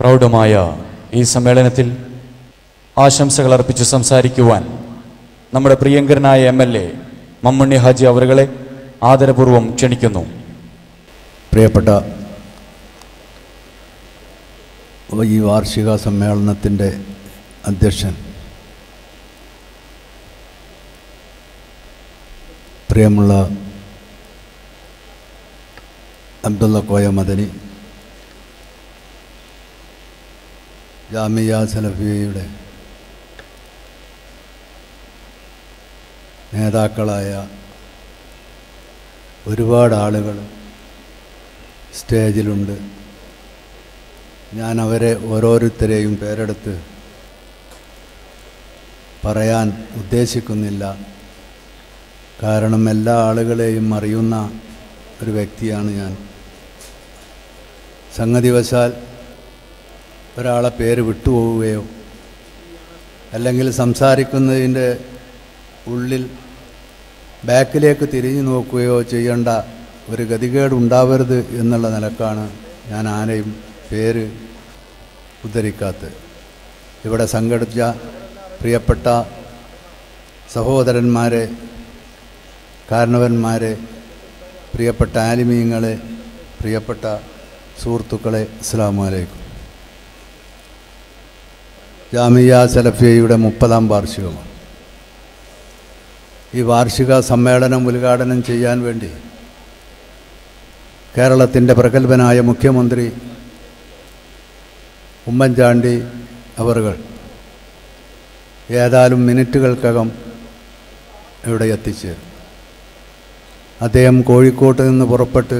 പ്രൗഢമായ ഈ സമ്മേളനത്തിൽ ആശംസകൾ അർപ്പിച്ച് സംസാരിക്കുവാൻ നമ്മുടെ പ്രിയങ്കരനായ M L A Mammunni Haji അവറുകളെ ആദരപൂർവം ക്ഷണിക്കുന്നു. പ്രിയപ്പെട്ട ഈ വാർഷിക സമ്മേളനത്തിന്റെ അധ്യക്ഷൻ പ്രിയമുള്ള അബ്ദുള്ള കോയ മദനി ജാമിയ സലഫിയയുടെ നേതാക്കളായ ഒരുപാട് ആളുകൾ സ്റ്റേജിലുണ്ട്. ഞാൻ അവരെ ഓരോരുത്തരെയും പേരെടുത്ത് പറയാൻ ഉദ്ദേശിക്കുന്നില്ല. കാരണം എല്ലാ ആളുകളെയും അറിയുന്ന ഒരു വ്യക്തിയാണ് ഞാൻ. സംഗതിവശാൽ ഒരാളെ പേര് വിട്ടുപോവുകയോ അല്ലെങ്കിൽ സംസാരിക്കുന്നതിന്റെ ഉള്ളിൽ ബാക്കിലേക്ക് തിരിഞ്ഞു നോക്കുകയോ ചെയ്യേണ്ട ഒരു ഗതികേട് ഉണ്ടാവരുത് എന്നുള്ള നിലക്കാണ് ഞാൻ ആരെയും പേര് ഉദ്ധരിക്കാത്തത്. ഇവിടെ സംഘടിച്ച പ്രിയപ്പെട്ട സഹോദരന്മാരെ കാരണവന്മാരെ പ്രിയപ്പെട്ട ആലിമീങ്ങളെ പ്രിയപ്പെട്ട സുഹൃത്തുക്കളെ അസ്സാം വലൈക്കും ജാമിയ സലഫിയയുടെ മുപ്പതാം വാർഷികമാണ്. ഈ വാർഷിക സമ്മേളനം ഉദ്ഘാടനം ചെയ്യാൻ വേണ്ടി കേരളത്തിന്റെ പ്രഗത്ഭനായ മുഖ്യമന്ത്രി ഉമ്മൻചാണ്ടി അവറുകൾ ഏതാനും മിനിറ്റുകൾക്കകം ഇവിടെ എത്തിച്ചേരും അദ്ദേഹം കോഴിക്കോട്ട് നിന്ന് പുറപ്പെട്ട്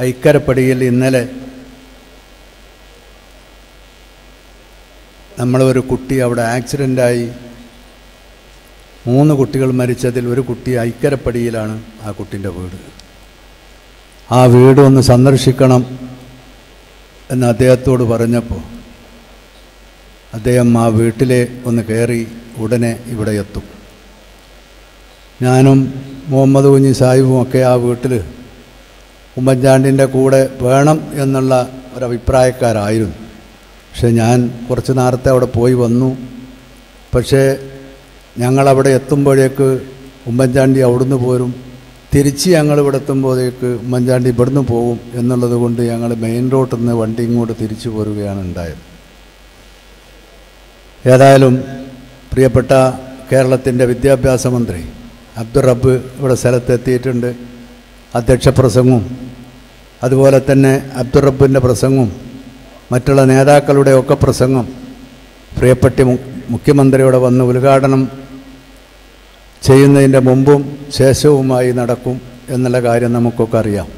ഐക്കരപ്പടിയിൽ ഇന്നലെ നമ്മളൊരു കുട്ടി അവിടെ ആക്സിഡന്റായി. മൂന്ന് കുട്ടികൾ മരിച്ചതിൽ ഒരു കുട്ടി ഐക്കരപ്പടിയിലാണ് ആ കുട്ടിന്റെ വീട്. ആ വീട് ഒന്ന് സന്ദർശിക്കണം എന്ന് അദ്ദേഹത്തോട് പറഞ്ഞപ്പോൾ അദ്ദേഹം ആ വീട്ടിലെ ഒന്ന് കയറി ഉടനെ ഇവിടെ എത്തും. ഞാനും മുഹമ്മദ് കുഞ്ഞി സാഹിബും ഒക്കെ ആ വീട്ടിൽ ഉമ്മൻചാണ്ടിന്റെ കൂടെ വേണം എന്നുള്ള ഒരഭിപ്രായക്കാരായിരുന്നു. പക്ഷെ ഞാൻ കുറച്ച് നേരത്തെ അവിടെ പോയി വന്നു. പക്ഷേ ഞങ്ങളവിടെ എത്തുമ്പോഴേക്ക് ഉമ്മൻചാണ്ടി അവിടുന്ന് പോരും. തിരിച്ച് ഞങ്ങൾ ഇവിടെ എത്തുമ്പോഴേക്ക് ഉമ്മൻചാണ്ടി ഇവിടുന്ന് പോകും എന്നുള്ളത് കൊണ്ട് ഞങ്ങൾ മെയിൻ റോട്ടിൽ നിന്ന് വണ്ടി ഇങ്ങോട്ട് തിരിച്ചു പോരുകയാണ് ഉണ്ടായത്. ഏതായാലും പ്രിയപ്പെട്ട കേരളത്തിന്റെ വിദ്യാഭ്യാസ മന്ത്രി അബ്ദുൾ റബ്ബ് ഇവിടെ സ്ഥലത്തെത്തിയിട്ടുണ്ട്. അധ്യക്ഷ പ്രസംഗവും അതുപോലെ തന്നെ അബ്ദുൾ റബ്ബിന്റെ പ്രസംഗവും മറ്റുള്ള നേതാക്കളുടെ ഒക്കെ പ്രസംഗം. പ്രിയപ്പെട്ട മുഖ്യമന്ത്രിയോടെ വന്ന് ഉദ്ഘാടനം ചെയ്യുന്നതിന്റെ മുമ്പും ശേഷവുമായി നടക്കും എന്നുള്ള കാര്യം നമുക്കൊക്കെ അറിയാം.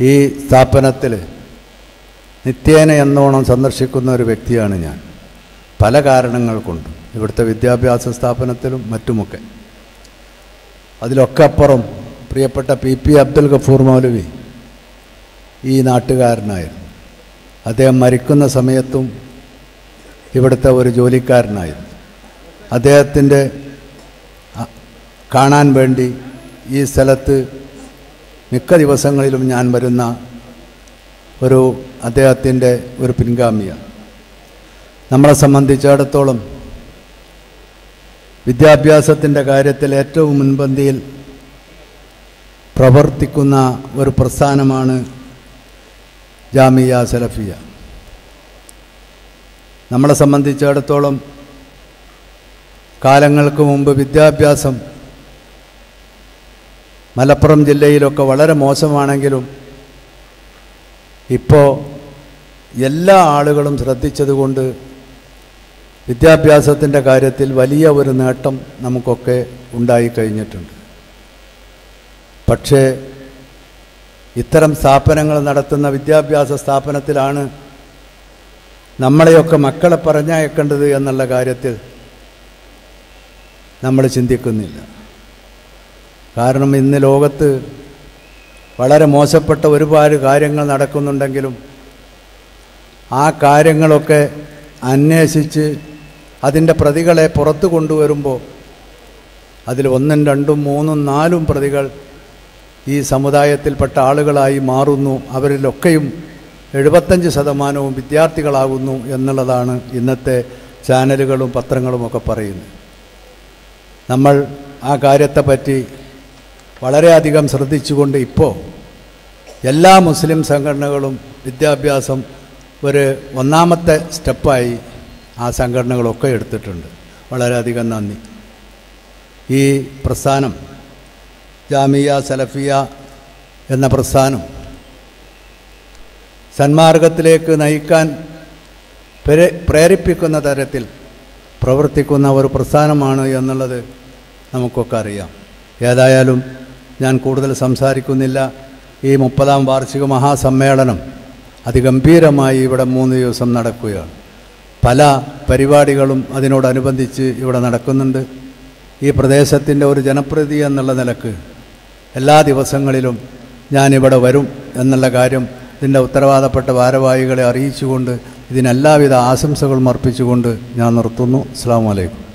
ഈ സ്ഥാപനത്തിൽ നിത്യേന എന്നോണം സന്ദർശിക്കുന്ന ഒരു വ്യക്തിയാണ് ഞാൻ. പല കാരണങ്ങൾ കൊണ്ട് ഇവിടുത്തെ വിദ്യാഭ്യാസ സ്ഥാപനത്തിലും മറ്റുമൊക്കെ. അതിലൊക്കെ അപ്പുറം പ്രിയപ്പെട്ട പി പി അബ്ദുൽ ഗഫൂർ മൗലവി ഈ നാട്ടുകാരനായിരുന്നു. അദ്ദേഹം മരിക്കുന്ന സമയത്തും ഇവിടുത്തെ ഒരു ജോലിക്കാരനായിരുന്നു. അദ്ദേഹത്തിന്റെ കാണാൻ വേണ്ടി ഈ സ്ഥലത്ത് മിക്ക ദിവസങ്ങളിലും ഞാൻ വരുന്ന ഒരു അദ്ദേഹത്തിന്റെ ഒരു പിൻഗാമിയാണ്. നമ്മളെ സംബന്ധിച്ചിടത്തോളം വിദ്യാഭ്യാസത്തിന്റെ കാര്യത്തിൽ ഏറ്റവും മുൻപന്തിയിൽ പ്രവർത്തിക്കുന്ന ഒരു പ്രസ്ഥാനമാണ് ജാമിയ സലഫിയ. നമ്മളെ സംബന്ധിച്ചിടത്തോളം കാലങ്ങൾക്ക് മുമ്പ് വിദ്യാഭ്യാസം മലപ്പുറം ജില്ലയിലൊക്കെ വളരെ മോശമാണെങ്കിലും ഇപ്പോൾ എല്ലാ ആളുകളും ശ്രദ്ധിച്ചതുകൊണ്ട് വിദ്യാഭ്യാസത്തിന്റെ കാര്യത്തിൽ വലിയ ഒരു നേട്ടം നമുക്കൊക്കെ ഉണ്ടായിക്കഴിഞ്ഞിട്ടുണ്ട്. പക്ഷേ ഇത്തരം സ്ഥാപനങ്ങൾ നടത്തുന്ന വിദ്യാഭ്യാസ സ്ഥാപനത്തിലാണ് നമ്മളെയൊക്കെ മക്കളെ പറഞ്ഞയക്കേണ്ടത് എന്നുള്ള കാര്യത്തിൽ നമ്മൾ ചിന്തിക്കുന്നില്ല. കാരണം ഇന്ന് ലോകത്ത് വളരെ മോശപ്പെട്ട ഒരുപാട് കാര്യങ്ങൾ നടക്കുന്നുണ്ടെങ്കിലും ആ കാര്യങ്ങളൊക്കെ അന്വേഷിച്ച് അതിന്റെ പ്രതികളെ പുറത്തു കൊണ്ടുവരുമ്പോൾ അതിൽ ഒന്നും രണ്ടും മൂന്നും നാലും പ്രതികൾ ഈ സമുദായത്തിൽപ്പെട്ട ആളുകളായി മാറുന്നു. അവരിലൊക്കെയും എഴുപത്തഞ്ച് ശതമാനവും വിദ്യാർത്ഥികളാകുന്നു എന്നുള്ളതാണ് ഇന്നത്തെ ചാനലുകളും പത്രങ്ങളുമൊക്കെ പറയുന്നത്. നമ്മൾ ആ കാര്യത്തെപ്പറ്റി വളരെയധികം ശ്രദ്ധിച്ചുകൊണ്ട് ഇപ്പോൾ എല്ലാ മുസ്ലിം സംഘടനകളും വിദ്യാഭ്യാസം ഒരു ഒന്നാമത്തെ സ്റ്റെപ്പായി ആ സംഘടനകളൊക്കെ എടുത്തിട്ടുണ്ട്. വളരെയധികം നന്ദി. ഈ പ്രസ്ഥാനം ജാമിയ സലഫിയ എന്ന പ്രസ്ഥാനം. സന്മാർഗത്തിലേക്ക് നയിക്കാൻ പ്രേരിപ്പിക്കുന്ന തരത്തിൽ പ്രവർത്തിക്കുന്ന ഒരു പ്രസ്ഥാനമാണ് എന്നുള്ളത് നമുക്കൊക്കെ അറിയാം. ഏതായാലും ഞാൻ കൂടുതൽ സംസാരിക്കുന്നില്ല. ഈ മുപ്പതാം വാർഷിക മഹാസമ്മേളനം അതിഗംഭീരമായി ഇവിടെ മൂന്ന് ദിവസം നടക്കുകയാണ്. പല പരിപാടികളും അതിനോടനുബന്ധിച്ച് ഇവിടെ നടക്കുന്നുണ്ട്. ഈ പ്രദേശത്തിന്റെ ഒരു ജനപ്രതി എന്നുള്ള നിലയ്ക്ക് എല്ലാ ദിവസങ്ങളിലും ഞാനിവിടെ വരും എന്നുള്ള കാര്യം ഇതിന്റെ ഉത്തരവാദപ്പെട്ട ഭാരവാഹികളെ അറിയിച്ചുകൊണ്ട് ഇതിനെല്ലാവിധ ആശംസകളും അർപ്പിച്ചുകൊണ്ട് ഞാൻ നിർത്തുന്നു. അസ്സാം വലൈക്കും